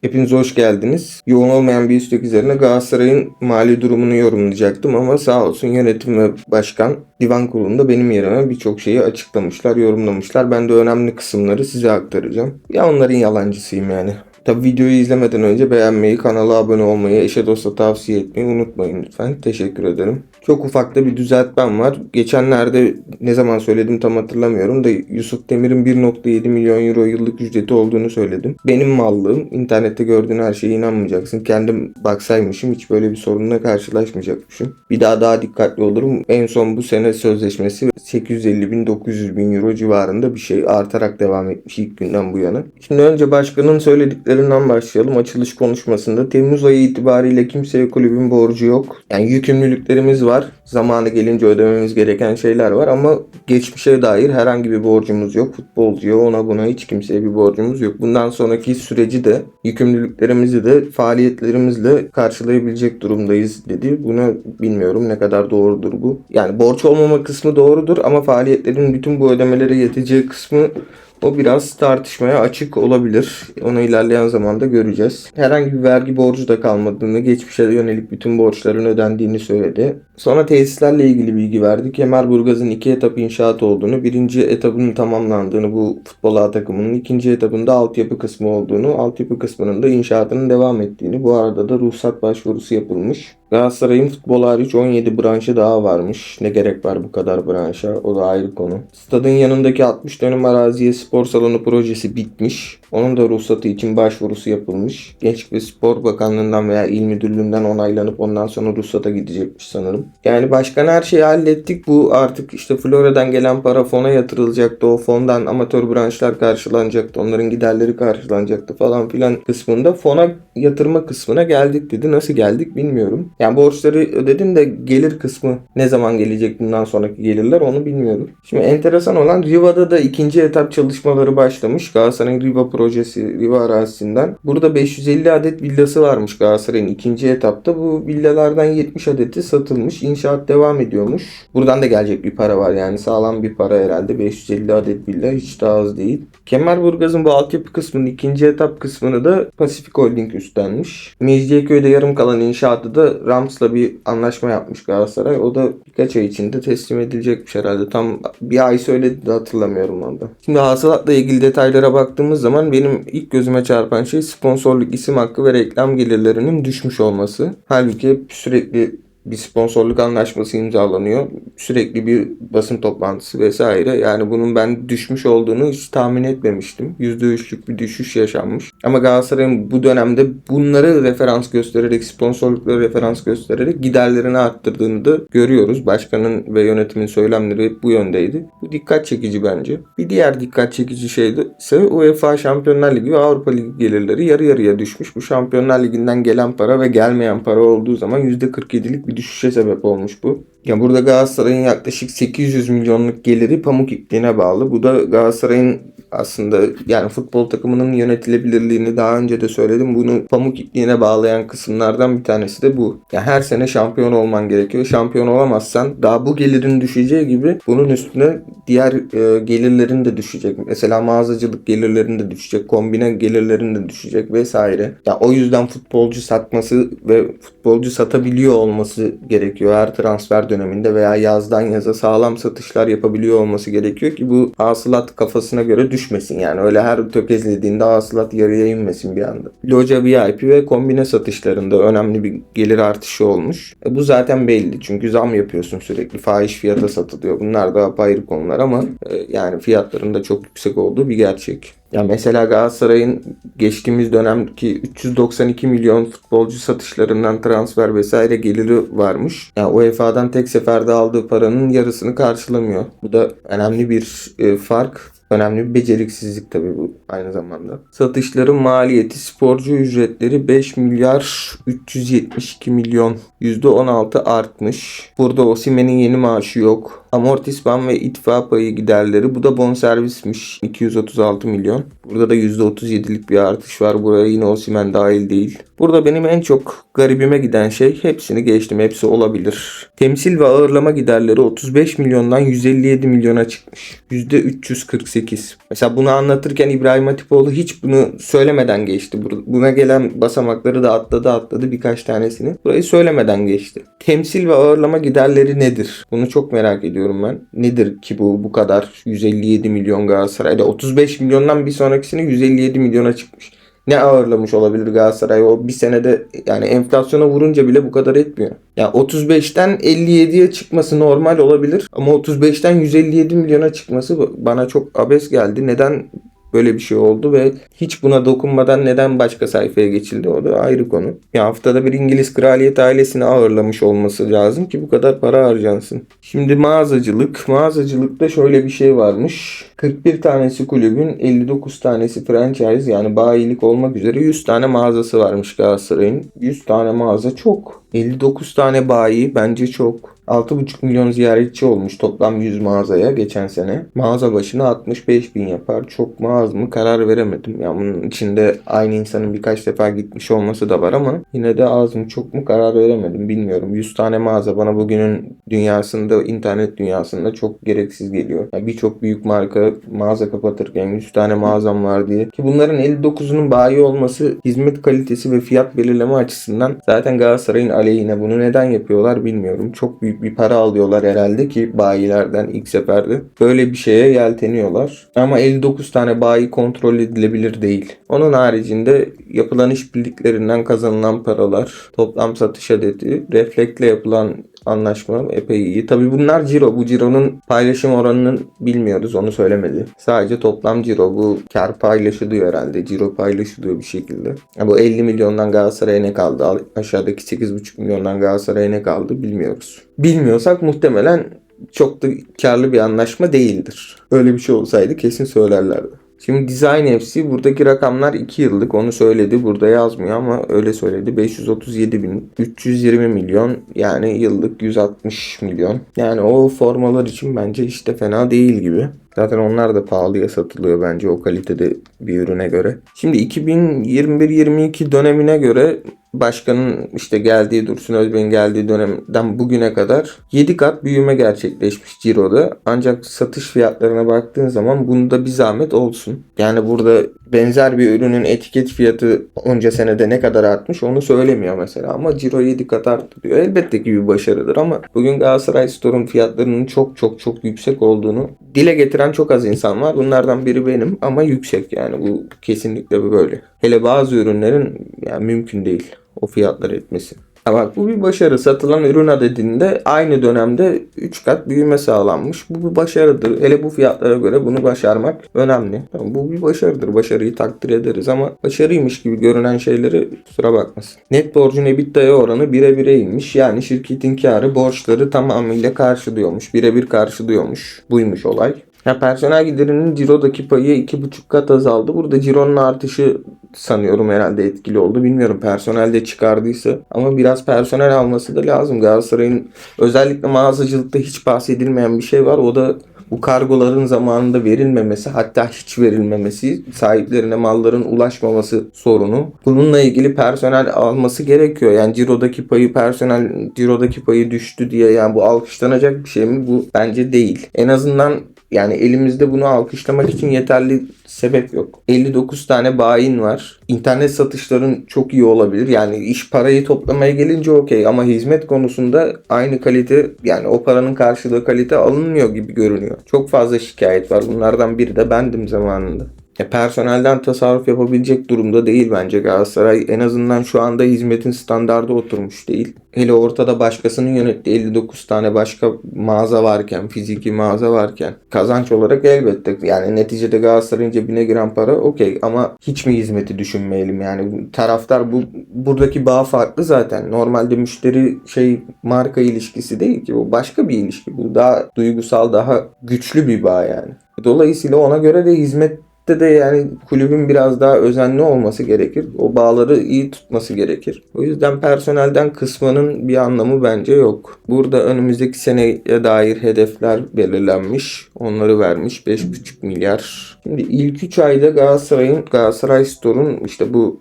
Hepiniz hoş geldiniz. Yoğun olmayan bir istek üzerine Galatasaray'ın mali durumunu yorumlayacaktım ama sağ olsun yönetim ve başkan divan kurulunda benim yerime birçok şeyi açıklamışlar, yorumlamışlar. Ben de önemli kısımları size aktaracağım. Ya onların yalancısıyım yani. Tabi videoyu izlemeden önce beğenmeyi, kanala abone olmayı, eşe dosta tavsiye etmeyi unutmayın lütfen. Teşekkür ederim. Çok ufakta bir düzeltmem var. Geçenlerde ne zaman söyledim tam hatırlamıyorum da Yusuf Demir'in 1.7 milyon euro yıllık ücreti olduğunu söyledim. Benim mallığım. İnternette gördüğün her şeye inanmayacaksın. Kendim baksaymışım hiç böyle bir sorunla karşılaşmayacakmışım. Bir daha daha dikkatli olurum. En son bu sene sözleşmesi 850 bin 900 bin euro civarında bir şey artarak devam etmiş ilk günden bu yana. Şimdi önce başkanın söylediklerinden başlayalım. Açılış konuşmasında Temmuz ayı itibariyle kimseye kulübün borcu yok. Yani yükümlülüklerimiz var. Zamanı gelince ödememiz gereken şeyler var ama geçmişe dair herhangi bir borcumuz yok. Futbolcuya ona buna hiç kimseye bir borcumuz yok. Bundan sonraki süreci de yükümlülüklerimizi de faaliyetlerimizle karşılayabilecek durumdayız dedi. Bunu bilmiyorum ne kadar doğrudur bu. Yani borç olmama kısmı doğrudur ama faaliyetlerin bütün bu ödemelere yeteceği kısmı o biraz tartışmaya açık olabilir. Onu ilerleyen zamanda göreceğiz. Herhangi bir vergi borcu da kalmadığını, geçmişe yönelik bütün borçların ödendiğini söyledi. Sonra tesislerle ilgili bilgi verdi. Kemerburgaz'ın iki etap inşaat olduğunu, birinci etapının tamamlandığını bu futbol A takımının, ikinci etapında altyapı kısmı olduğunu, altyapı kısmının da inşaatının devam ettiğini, bu arada da ruhsat başvurusu yapılmış. Galatasaray'ın futbol hariç 17 branşı daha varmış. Ne gerek var bu kadar branşa? O da ayrı konu. Stadın yanındaki 60 dönüm araziye spor salonu projesi bitmiş. Onun da ruhsatı için başvurusu yapılmış. Gençlik ve Spor Bakanlığı'ndan veya İl Müdürlüğü'nden onaylanıp ondan sonra ruhsata gidecekmiş sanırım. Yani başkan her şeyi hallettik. Bu artık işte Florya'dan gelen para fona yatırılacaktı. O fondan amatör branşlar karşılanacaktı. Onların giderleri karşılanacaktı falan filan kısmında fona yatırma kısmına geldik dedi. Nasıl geldik bilmiyorum. Yani borçları ödedim de gelir kısmı ne zaman gelecek bundan sonraki gelirler onu bilmiyorum. Şimdi enteresan olan Riva'da da ikinci etap çalışmaları başlamış. Galatasaray'ın Riva projesi Riva arazisinden. Burada 550 adet villası varmış Galatasaray'ın ikinci etapta. Bu villalardan 70 adeti satılmış. İnşaat devam ediyormuş. Buradan da gelecek bir para var yani sağlam bir para herhalde. 550 adet villa hiç daha az değil. Kemerburgaz'ın bu altyapı kısmının ikinci etap kısmını da Pasifik Holding üstlenmiş. Mecidiyeköy'de yarım kalan inşaatı da Rams'la bir anlaşma yapmış Galatasaray. O da birkaç ay içinde teslim edilecekmiş herhalde. Tam bir ay söyledi de hatırlamıyorum onda. Şimdi hasılatla ilgili detaylara baktığımız zaman benim ilk gözüme çarpan şey sponsorluk isim hakkı ve reklam gelirlerinin düşmüş olması. Halbuki sürekli bir sponsorluk anlaşması imzalanıyor. Sürekli bir basın toplantısı vesaire. Yani bunun ben düşmüş olduğunu hiç tahmin etmemiştim. %3'lük bir düşüş yaşanmış. Ama Galatasaray'ın bu dönemde bunları referans göstererek, sponsorlukları referans göstererek giderlerini arttırdığını da görüyoruz. Başkanın ve yönetimin söylemleri hep bu yöndeydi. Bu dikkat çekici bence. Bir diğer dikkat çekici şey de ise UEFA Şampiyonlar Ligi ve Avrupa Ligi gelirleri yarı yarıya düşmüş. Bu Şampiyonlar Ligi'nden gelen para ve gelmeyen para olduğu zaman %47'lik bir düşüşe sebep olmuş bu. Ya burada Galatasaray'ın yaklaşık 800 milyonluk geliri pamuk ipliğine bağlı. Bu da Galatasaray'ın aslında yani futbol takımının yönetilebilirliğini daha önce de söyledim. Bunu pamuk ipliğine bağlayan kısımlardan bir tanesi de bu. Yani her sene şampiyon olman gerekiyor. Şampiyon olamazsan daha bu gelirin düşeceği gibi bunun üstüne diğer e, gelirlerin de düşecek. Mesela mağazacılık gelirlerin de düşecek. Kombine gelirlerin de düşecek vesaire. Ya o yüzden futbolcu satması ve futbolcu satabiliyor olması gerekiyor. Her transfer döneminde veya yazdan yaza sağlam satışlar yapabiliyor olması gerekiyor ki bu hasılat kafasına göre düşmesin. Yani öyle her tökezlediğinde hasılat yarıya inmesin bir anda. Loca VIP ve kombine satışlarında önemli bir gelir artışı olmuş. E bu zaten belli çünkü zam yapıyorsun sürekli. Fahiş fiyata satılıyor. Bunlar da apayrı konular ama e, yani fiyatların da çok yüksek olduğu bir gerçek. Ya mesela Galatasaray'ın geçtiğimiz dönemki 392 milyon futbolcu satışlarından transfer vesaire geliri varmış. Yani UEFA'dan tek seferde aldığı paranın yarısını karşılamıyor. Bu da önemli bir e, fark. Önemli bir beceriksizlik tabii bu aynı zamanda. Satışların maliyeti sporcu ücretleri 5 milyar 372 milyon %16 artmış. Burada Osimhen'in yeni maaşı yok. Amortisman ve itfa payı giderleri bu da bonservismiş 236 milyon. Burada da %37'lik bir artış var. Buraya yine Osimhen dahil değil. Burada benim en çok garibime giden şey hepsini geçtim. Hepsi olabilir. Temsil ve ağırlama giderleri 35 milyondan 157 milyona çıkmış. %348 48. Mesela bunu anlatırken İbrahim Hatipoğlu hiç bunu söylemeden geçti. Buna gelen basamakları da atladı atladı birkaç tanesini. Burayı söylemeden geçti. Temsil ve ağırlama giderleri nedir? Bunu çok merak ediyorum ben. Nedir ki bu bu kadar 157 milyon Galatasaray'da 35 milyondan bir sonrakisine 157 milyona çıkmış. Ne ağırlamış olabilir Galatasaray o bir senede yani enflasyona vurunca bile bu kadar etmiyor. Ya 35'ten 57'ye çıkması normal olabilir ama 35'ten 157 milyona çıkması bana çok abes geldi. Neden böyle bir şey oldu ve hiç buna dokunmadan neden başka sayfaya geçildi o da ayrı konu. Ya haftada bir İngiliz kraliyet ailesini ağırlamış olması lazım ki bu kadar para harcansın. Şimdi mağazacılık. Mağazacılıkta şöyle bir şey varmış. 41 tanesi kulübün 59 tanesi franchise yani bayilik olmak üzere 100 tane mağazası varmış Galatasaray'ın. 100 tane mağaza çok. 59 tane bayi bence çok. 6,5 milyon ziyaretçi olmuş toplam 100 mağazaya geçen sene. Mağaza başına 65 bin yapar. Çok mu az mı karar veremedim. Ya bunun içinde aynı insanın birkaç defa gitmiş olması da var ama yine de az mı çok mu karar veremedim. Bilmiyorum. 100 tane mağaza bana bugünün dünyasında, internet dünyasında çok gereksiz geliyor. Yani Birçok büyük marka mağaza kapatırken 100 tane mağazam var diye. Ki bunların 59'unun bayi olması hizmet kalitesi ve fiyat belirleme açısından zaten Galatasaray'ın aleyhine. Bunu neden yapıyorlar bilmiyorum. Çok büyük bir para alıyorlar herhalde ki bayilerden ilk seferde. Böyle bir şeye yelteniyorlar. Ama 59 tane bayi kontrol edilebilir değil. Onun haricinde yapılan işbirliklerinden kazanılan paralar, toplam satış adeti, reflektle yapılan anlaşma epey iyi. Tabi bunlar ciro. Bu cironun paylaşım oranını bilmiyoruz. Onu söylemedi. Sadece toplam ciro. Bu kar paylaşılıyor herhalde. Ciro paylaşılıyor bir şekilde. Bu 50 milyondan Galatasaray'a ne kaldı? Aşağıdaki 8,5 milyondan Galatasaray'a ne kaldı bilmiyoruz. Bilmiyorsak muhtemelen çok da karlı bir anlaşma değildir. Öyle bir şey olsaydı kesin söylerlerdi. Şimdi Design FC buradaki rakamlar 2 yıllık onu söyledi. Burada yazmıyor ama öyle söyledi. 537 bin 320 milyon yani yıllık 160 milyon. Yani o formalar için bence işte fena değil gibi. Zaten onlar da pahalıya satılıyor bence o kalitede bir ürüne göre. Şimdi 2021-22 dönemine göre başkanın işte geldiği Dursun Özbey'in geldiği dönemden bugüne kadar 7 kat büyüme gerçekleşmiş Ciro'da. Ancak satış fiyatlarına baktığın zaman bunda bir zahmet olsun. Yani burada benzer bir ürünün etiket fiyatı onca senede ne kadar artmış onu söylemiyor mesela ama Ciro 7 kat arttı diyor. Elbette ki bir başarıdır ama bugün Galatasaray Store'un fiyatlarının çok çok çok yüksek olduğunu dile getiren çok az insan var. Bunlardan biri benim ama yüksek yani bu kesinlikle böyle. Hele bazı ürünlerin yani mümkün değil o fiyatlar etmesi. Bak bu bir başarı. Satılan ürün adedinde aynı dönemde 3 kat büyüme sağlanmış. Bu bir başarıdır. Hele bu fiyatlara göre bunu başarmak önemli. Tamam, bu bir başarıdır. Başarıyı takdir ederiz ama başarıymış gibi görünen şeyleri kusura bakmasın. Net borcun EBITDA'ya oranı bire bire inmiş. Yani şirketin karı borçları tamamıyla karşılıyormuş. Birebir karşılıyormuş. Buymuş olay. Ya personel giderinin cirodaki payı 2,5 kat azaldı. Burada cironun artışı sanıyorum herhalde etkili oldu. Bilmiyorum personel de çıkardıysa. Ama biraz personel alması da lazım. Galatasaray'ın özellikle mağazacılıkta hiç bahsedilmeyen bir şey var. O da bu kargoların zamanında verilmemesi hatta hiç verilmemesi sahiplerine malların ulaşmaması sorunu. Bununla ilgili personel alması gerekiyor. Yani cirodaki payı personel cirodaki payı düştü diye yani bu alkışlanacak bir şey mi? Bu bence değil. En azından yani elimizde bunu alkışlamak için yeterli sebep yok. 59 tane bayin var. İnternet satışların çok iyi olabilir. Yani iş parayı toplamaya gelince okey ama hizmet konusunda aynı kalite yani o paranın karşılığı kalite alınmıyor gibi görünüyor. Çok fazla şikayet var. Bunlardan biri de bendim zamanında. Ya personelden tasarruf yapabilecek durumda değil bence Galatasaray. En azından şu anda hizmetin standardı oturmuş değil. Hele ortada başkasının yönettiği 59 tane başka mağaza varken, fiziki mağaza varken kazanç olarak elbette yani neticede Galatasaray'ın cebine giren para okey ama hiç mi hizmeti düşünmeyelim yani taraftar bu buradaki bağ farklı zaten. Normalde müşteri şey marka ilişkisi değil ki bu başka bir ilişki. Bu daha duygusal, daha güçlü bir bağ yani. Dolayısıyla ona göre de hizmet de yani kulübün biraz daha özenli olması gerekir. O bağları iyi tutması gerekir. O yüzden personelden kısmanın bir anlamı bence yok. Burada önümüzdeki seneye dair hedefler belirlenmiş. Onları vermiş 5,5 milyar. Şimdi ilk 3 ayda Galatasaray'ın Galatasaray Store'un işte bu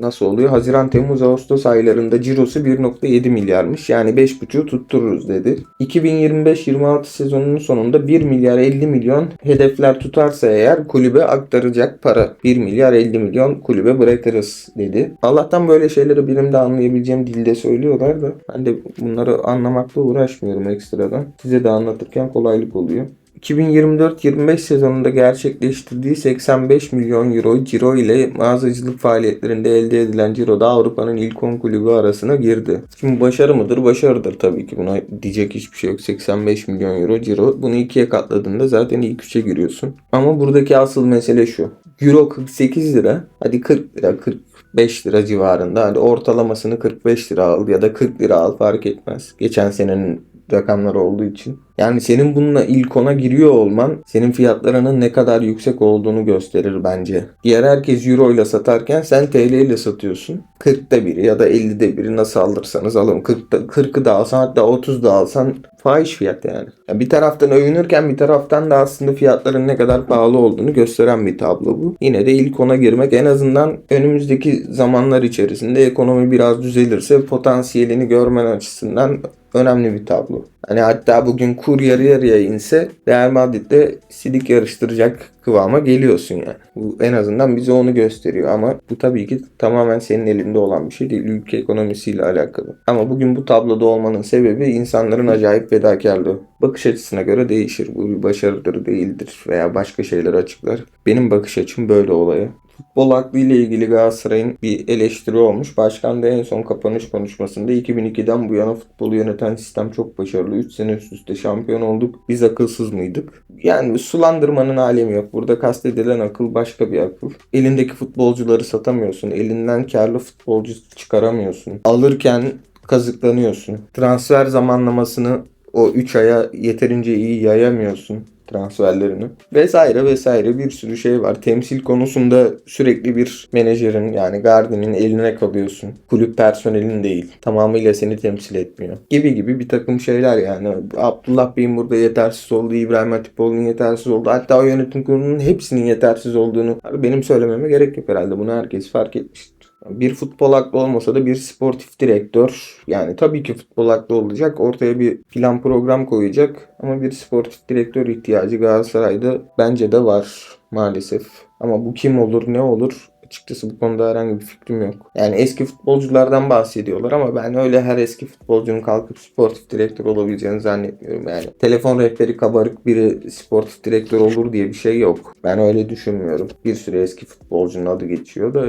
nasıl oluyor? Haziran, Temmuz, Ağustos aylarında cirosu 1.7 milyarmış. Yani 5.5'u tuttururuz dedi. 2025-26 sezonunun sonunda 1 milyar 50 milyon hedefler tutarsa eğer kulübe aktaracak para. 1 milyar 50 milyon kulübe bırakırız dedi. Allah'tan böyle şeyleri benim de anlayabileceğim dilde söylüyorlar da ben de bunları anlamakla uğraşmıyorum ekstradan. Size de anlatırken kolaylık oluyor. 2024-25 sezonunda gerçekleştirdiği 85 milyon euro ciro ile mağazacılık faaliyetlerinde elde edilen ciroda Avrupa'nın ilk 10 kulübü arasına girdi. Şimdi başarı mıdır? Başarıdır tabii ki. Buna diyecek hiçbir şey yok. 85 milyon euro ciro. Bunu ikiye katladığında zaten ilk üçe giriyorsun. Ama buradaki asıl mesele şu. Euro 48 lira. Hadi 40 lira, 45 lira civarında. Hadi ortalamasını 45 lira al ya da 40 lira al fark etmez. Geçen senenin rakamları olduğu için. Yani senin bununla ilk ona giriyor olman senin fiyatlarının ne kadar yüksek olduğunu gösterir bence. Diğer herkes euro ile satarken sen TL ile satıyorsun. 40'ta biri ya da 50'de biri nasıl alırsanız alın. 40'da, 40'ı da alsan hatta 30 da alsan fahiş fiyat yani. yani. Bir taraftan övünürken bir taraftan da aslında fiyatların ne kadar pahalı olduğunu gösteren bir tablo bu. Yine de ilk ona girmek en azından önümüzdeki zamanlar içerisinde ekonomi biraz düzelirse potansiyelini görmen açısından önemli bir tablo. Hani hatta bugün kur yarı yarıya inse Real Madrid'de sidik yarıştıracak kıvama geliyorsun yani. Bu en azından bize onu gösteriyor ama bu tabii ki tamamen senin elinde olan bir şey değil. Ülke ekonomisiyle alakalı. Ama bugün bu tabloda olmanın sebebi insanların acayip fedakarlığı. Bakış açısına göre değişir. Bu bir başarıdır değildir veya başka şeyler açıklar. Benim bakış açım böyle olaya. Futbol aklı ile ilgili Galatasaray'ın bir eleştiri olmuş. Başkan da en son kapanış konuşmasında 2002'den bu yana futbolu yöneten sistem çok başarılı. 3 sene üst üste şampiyon olduk. Biz akılsız mıydık? Yani sulandırmanın alemi yok. Burada kastedilen akıl başka bir akıl. Elindeki futbolcuları satamıyorsun. Elinden karlı futbolcu çıkaramıyorsun. Alırken kazıklanıyorsun. Transfer zamanlamasını o 3 aya yeterince iyi yayamıyorsun transferlerini vesaire vesaire bir sürü şey var. Temsil konusunda sürekli bir menajerin yani Gardi'nin eline kalıyorsun. Kulüp personelin değil. Tamamıyla seni temsil etmiyor. Gibi gibi bir takım şeyler yani. Abdullah Bey'in burada yetersiz olduğu, İbrahim Hatipoğlu'nun yetersiz olduğu hatta o yönetim kurulunun hepsinin yetersiz olduğunu benim söylememe gerek yok herhalde. Bunu herkes fark etmiştir. Bir futbol aklı olmasa da bir sportif direktör. Yani tabii ki futbol aklı olacak. Ortaya bir plan program koyacak. Ama bir sportif direktör ihtiyacı Galatasaray'da bence de var maalesef. Ama bu kim olur ne olur açıkçası bu konuda herhangi bir fikrim yok. Yani eski futbolculardan bahsediyorlar ama ben öyle her eski futbolcunun kalkıp sportif direktör olabileceğini zannetmiyorum. Yani telefon rehberi kabarık biri sportif direktör olur diye bir şey yok. Ben öyle düşünmüyorum. Bir sürü eski futbolcunun adı geçiyor da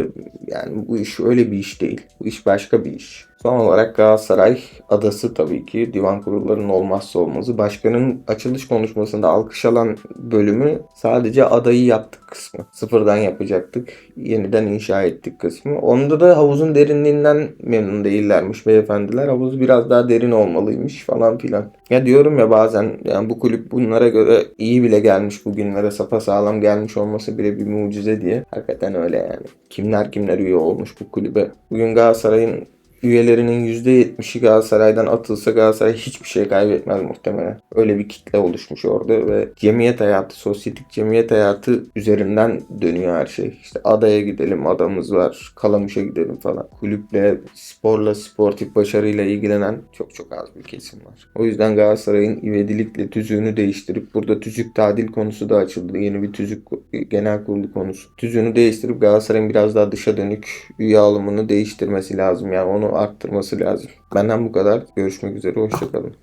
yani bu iş öyle bir iş değil. Bu iş başka bir iş. Son olarak Galatasaray adası tabii ki divan kurullarının olmazsa olmazı. Başkanın açılış konuşmasında alkış alan bölümü sadece adayı yaptık kısmı. Sıfırdan yapacaktık. Yeniden inşa ettik kısmı. Onda da havuzun derinliğinden memnun değillermiş beyefendiler. Havuz biraz daha derin olmalıymış falan filan. Ya diyorum ya bazen yani bu kulüp bunlara göre iyi bile gelmiş bugünlere sapa sağlam gelmiş olması bile bir mucize diye. Hakikaten öyle yani. Kimler kimler üye olmuş bu kulübe. Bugün Galatasaray'ın üyelerinin %70'i Galatasaray'dan atılsa Galatasaray hiçbir şey kaybetmez muhtemelen. Öyle bir kitle oluşmuş orada ve cemiyet hayatı, sosyetik cemiyet hayatı üzerinden dönüyor her şey. İşte adaya gidelim, adamız var, Kalamış'a gidelim falan. Kulüple, sporla, sportif başarıyla ilgilenen çok çok az bir kesim var. O yüzden Galatasaray'ın ivedilikle tüzüğünü değiştirip burada tüzük tadil konusu da açıldı. Yeni bir tüzük genel kurulu konusu. Tüzüğünü değiştirip Galatasaray'ın biraz daha dışa dönük üye alımını değiştirmesi lazım. Yani onu arttırması lazım. Benden bu kadar. Görüşmek üzere. Hoşçakalın.